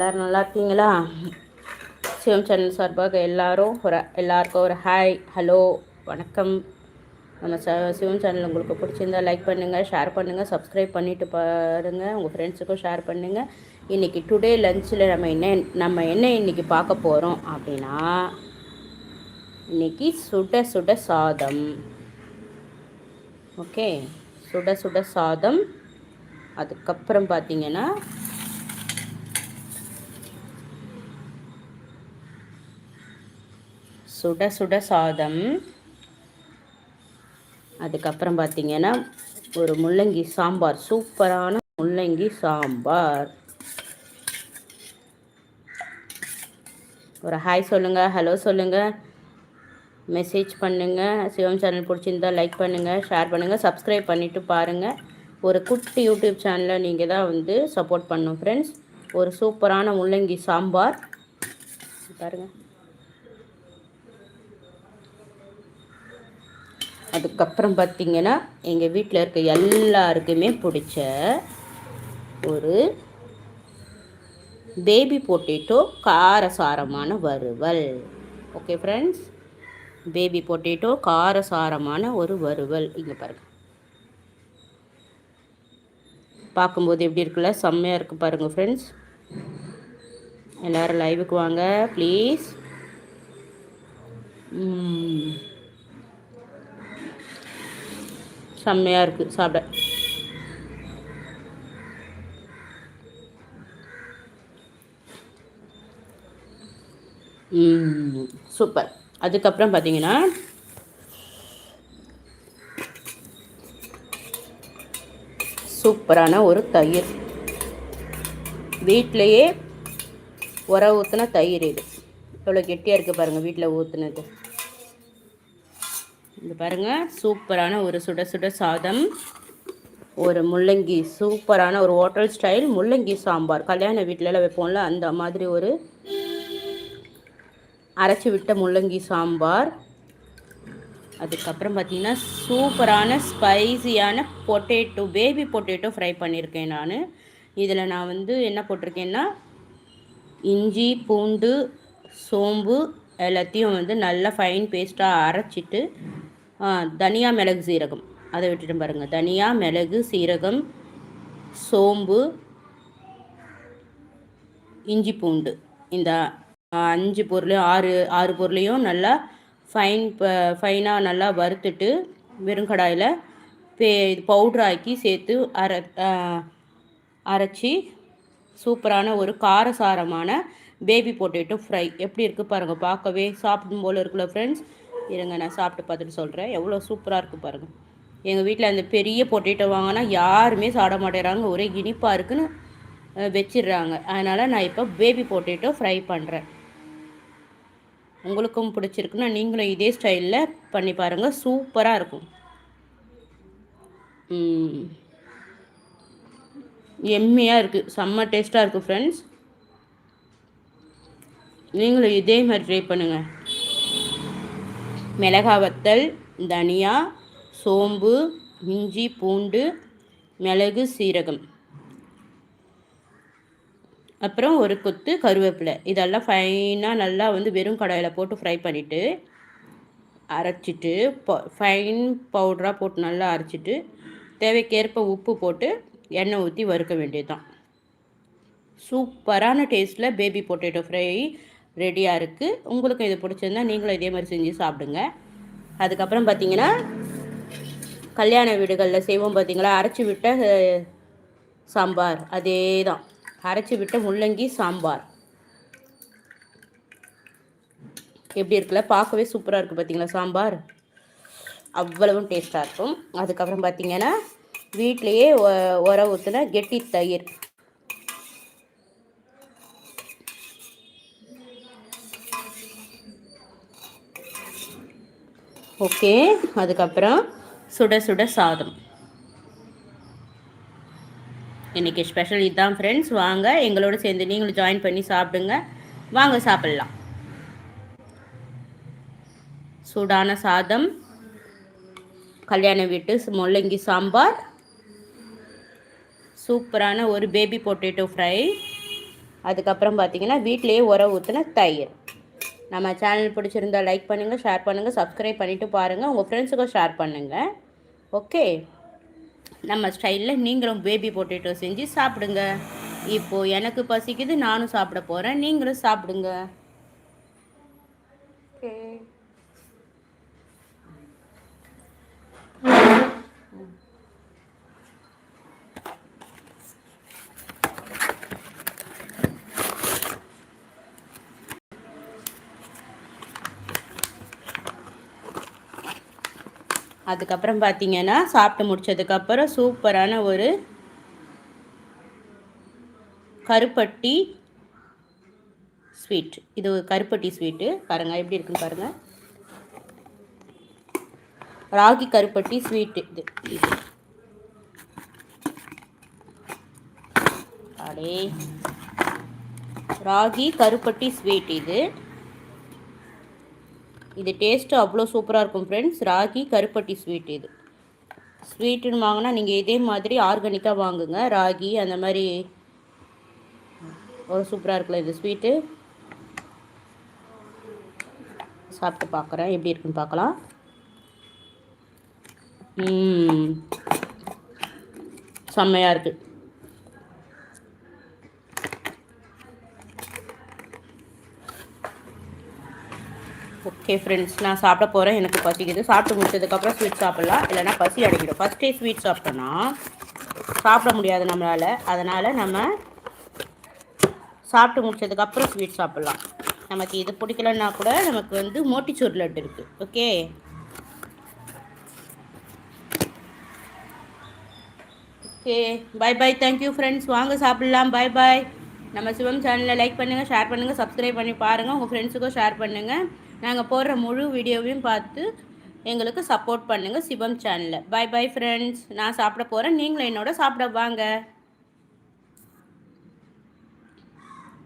எல்லோரும் நல்லா இருக்கீங்களா சிவம் சேனல் சார்பாக எல்லாரும் ஒரு எல்லாருக்கும் ஒரு ஹாய் ஹலோ வணக்கம். நம்ம ச சிவம் சேனல் உங்களுக்கு பிடிச்சிருந்தா லைக் பண்ணுங்கள் ஷேர் பண்ணுங்கள் சப்ஸ்கிரைப் பண்ணிவிட்டு பாருங்கள் உங்கள் ஃப்ரெண்ட்ஸுக்கும் ஷேர் பண்ணுங்கள் இன்றைக்கி டுடே லஞ்சில் நம்ம என்ன நம்ம என்ன இன்றைக்கி பார்க்க போகிறோம் அப்படின்னா இன்றைக்கி சுட சுட சாதம். ஓகே? சுட சுட சாதம். அதுக்கப்புறம் பார்த்தீங்கன்னா சுட சுட சாதம். அதுக்கப்புறம் பார்த்தீங்கன்னா ஒரு முள்ளங்கி சாம்பார் சூப்பரான முள்ளங்கி சாம்பார். ஒரு ஹாய் சொல்லுங்கள் ஹலோ சொல்லுங்கள் மெசேஜ் பண்ணுங்கள் சிவம் சேனல் பிடிச்சிருந்தா லைக் பண்ணுங்கள் ஷேர் பண்ணுங்கள் சப்ஸ்கிரைப் பண்ணிவிட்டு பாருங்கள் ஒரு குட்டி யூடியூப் சேனலை நீங்கள் தான் வந்து சப்போர்ட் பண்ணும் ஃப்ரெண்ட்ஸ். ஒரு சூப்பரான முள்ளங்கி சாம்பார். பாருங்கள் அதுக்கப்புறம் பார்த்திங்கன்னா எங்கள் வீட்டில் இருக்க எல்லாருக்குமே பிடிச்ச ஒரு பேபி பொட்டேட்டோ காரசாரமான வறுவல். ஓகே ஃப்ரெண்ட்ஸ் பேபி பொட்டேட்டோ காரசாரமான ஒரு வறுவல். இங்கே பாருங்கள் பார்க்கும்போது எப்படி இருக்குல்ல? செம்மையாக இருக்குது பாருங்கள் ஃப்ரெண்ட்ஸ் எல்லோரும் லைவுக்கு வாங்க ப்ளீஸ் செம்மையாக இருக்குது சாப்பிட. சூப்பர். அதுக்கப்புறம் பார்த்தீங்கன்னா சூப்பரான ஒரு தயிர். வீட்டிலையே உர ஊற்றுன தயிர் இது. எவ்வளோ கெட்டியாக இருக்குது பாருங்கள் வீட்டில் ஊற்றுனது இது பாருங்கள் சூப்பரான ஒரு சுட சுட சாதம். ஒரு முள்ளங்கி சூப்பரான ஒரு ஹோட்டல் ஸ்டைல் முள்ளங்கி சாம்பார். கல்யாண வீட்டிலலாம் வைப்போம்ல அந்த மாதிரி ஒரு அரைச்சி விட்ட முள்ளங்கி சாம்பார். அதுக்கப்புறம் பார்த்திங்கன்னா சூப்பரான ஸ்பைசியான பொட்டேட்டோ பேபி பொட்டேட்டோ ஃப்ரை பண்ணியிருக்கேன் நான். இதில் நான் வந்து என்ன போட்டிருக்கேன்னா இஞ்சி பூண்டு சோம்பு எல்லாத்தையும் வந்து நல்லா ஃபைன் பேஸ்ட்டாக அரைச்சிட்டு தனியா மிளகு சீரகம். அதை விட்டுட்டு பாருங்கள் தனியா மிளகு சீரகம் சோம்பு இஞ்சி பூண்டு. இந்த அஞ்சு பொருளையும் ஆறு ஆறு பொருளையும் நல்லா ஃபைன் ஃபைனாக நல்லா வறுத்துட்டு வெறுங்கடாயில் பே இது பவுட்ரு ஆக்கி சேர்த்து அரை அரைச்சி சூப்பரான ஒரு காரசாரமான பேபி பொட்டேட்டோ ஃப்ரை எப்படி இருக்குது பாருங்கள் பார்க்கவே சாப்பிடும் போல் இருக்குல்ல ஃப்ரெண்ட்ஸ் இருங்க நான் சாப்பிட்டு பார்த்துட்டு சொல்கிறேன் எவ்வளோ சூப்பராக இருக்குது பாருங்கள் எங்கள் வீட்டில் அந்த பெரிய பொட்டேட்டோ வாங்கினா யாருமே சாப்பிட மாட்டேறாங்க ஒரே இனிப்பாக இருக்குன்னு வச்சிடுறாங்க. அதனால் நான் இப்போ பேபி பொட்டேட்டோ ஃப்ரை பண்ணுறேன் உங்களுக்கும் பிடிச்சிருக்குன்னா நீங்களும் இதே ஸ்டைலில் பண்ணி பாருங்கள் சூப்பராக இருக்கும். எம்மையாக இருக்குது செம்ம டேஸ்ட்டாக இருக்குது ஃப்ரெண்ட்ஸ் நீங்களும் இதே மாதிரி ட்ரை பண்ணுங்கள் மிளகா வத்தல் தனியா சோம்பு இஞ்சி பூண்டு மிளகு சீரகம். அப்புறம் ஒரு கொத்து கருவேப்பிலை. இதெல்லாம் ஃபைனாக நல்லா வந்து வெறும் கடாயில் போட்டு ஃப்ரை பண்ணிவிட்டு அரைச்சிட்டு ஃபைன் பவுடராக போட்டு நல்லா அரைச்சிட்டு தேவைக்கேற்ப உப்பு போட்டு எண்ணெய் ஊற்றி வறுக்க வேண்டியது தான் சூப்பரான டேஸ்ட்டில் பேபி பொட்டேட்டோ ஃப்ரை ரெடியாக இருக்குது உங்களுக்கும் இது பிடிச்சிருந்தா நீங்களும் இதே மாதிரி செஞ்சு சாப்பிடுங்க. அதுக்கப்புறம் பார்த்தீங்கன்னா கல்யாண வீடுகளில் செய்வோம் பார்த்தீங்களா அரைச்சி விட்ட சாம்பார். அதே தான் அரைச்சி விட்ட முள்ளங்கி சாம்பார். எப்படி இருக்குல்ல? பார்க்கவே சூப்பராக இருக்குது பார்த்தீங்களா சாம்பார்? அவ்வளவும் டேஸ்ட்டாக இருக்கும். அதுக்கப்புறம் பார்த்தீங்கன்னா வீட்லேயே உர ஊற்றுன கெட்டி தயிர். ஓகே அதுக்கப்புறம் சுட சுட சாதம். இன்றைக்கி ஸ்பெஷல் இதுதான் ஃப்ரெண்ட்ஸ் வாங்க எங்களோட சேர்ந்து நீங்களும் ஜாயின் பண்ணி சாப்பிடுங்க. வாங்க சாப்பிட்லாம். சூடான சாதம் கல்யாண வீட்டு முள்ளங்கி சாம்பார் சூப்பரான ஒரு பேபி பொட்டேட்டோ ஃப்ரை அதுக்கப்புறம் பார்த்தீங்கன்னா வீட்டிலேயே உர ஊற்றின தயிர். நம்ம சேனல் பிடிச்சிருந்தா லைக் பண்ணுங்கள் ஷேர் பண்ணுங்கள் சப்ஸ்கிரைப் பண்ணிவிட்டு பாருங்கள் உங்கள் ஃப்ரெண்ட்ஸுக்கும் ஷேர் பண்ணுங்கள் ஓகே நம்ம ஸ்டைலில் நீங்களும் பேபி பொட்டேட்டோ செஞ்சு சாப்பிடுங்க. இப்போது எனக்கு பசிக்குது நானும் சாப்பிட போகிறேன் நீங்களும் சாப்பிடுங்க. ஓகே அதுக்கப்புறம் பார்த்தீங்கன்னா சாப்பிட்டு முடிச்சதுக்கப்புறம் சூப்பரான ஒரு கருப்பட்டி ஸ்வீட். இது ஒரு கருப்பட்டி ஸ்வீட்டு. பாருங்கள் எப்படி இருக்குன்னு பாருங்கள் ராகி கருப்பட்டி ஸ்வீட்டு இது. அடே. ராகி கருப்பட்டி ஸ்வீட் இது. இது டேஸ்ட்டு அவ்வளோ சூப்பராக இருக்கும் ஃப்ரெண்ட்ஸ் ராகி கருப்பட்டி ஸ்வீட் இது. ஸ்வீட்டுன்னு வாங்கினா நீங்கள் இதே மாதிரி ஆர்கானிக்காக வாங்குங்க. ராகி அந்த மாதிரி ஒரு சூப்பராக இருக்குல்ல இந்த ஸ்வீட்டு சாப்பிட்டு பார்க்குறேன் எப்படி இருக்குன்னு பார்க்கலாம் செம்மையாக இருக்குது ஓகே ஃப்ரெண்ட்ஸ் நான் சாப்பிட போகிறேன் எனக்கு பசிக்குது. சாப்பிட்டு முடிச்சதுக்கப்புறம் ஸ்வீட் சாப்பிட்லாம். இல்லைனா பசி அடைக்கிடும். ஃபஸ்ட்டே ஸ்வீட் சாப்பிட்டோன்னா சாப்பிட முடியாது நம்மளால். அதனால் நம்ம சாப்பிட்டு முடிச்சதுக்கப்புறம் ஸ்வீட் சாப்பிட்லாம். நமக்கு இது பிடிக்கலன்னா கூட நமக்கு வந்து மோட்டிச்சூர் லட்டு இருக்குது okay okay bye bye thank you friends வாங்க சாப்பிட்லாம். பாய் பாய் நம்ம சிவம் சேனலில் லைக் பண்ணுங்கள் ஷேர் பண்ணுங்கள் சப்ஸ்கிரைப் பண்ணி பாருங்கள் உங்கள் ஃப்ரெண்ட்ஸுக்கும் ஷேர் பண்ணுங்கள் நாங்கள் போடுற முழு வீடியோவையும் பார்த்து எங்களுக்கு சப்போர்ட் பண்ணுங்கள் சிவம் சேனலில் பை பை ஃப்ரெண்ட்ஸ் நான் சாப்பிட போகிறேன் நீங்களும் என்னோட சாப்பிட வாங்க.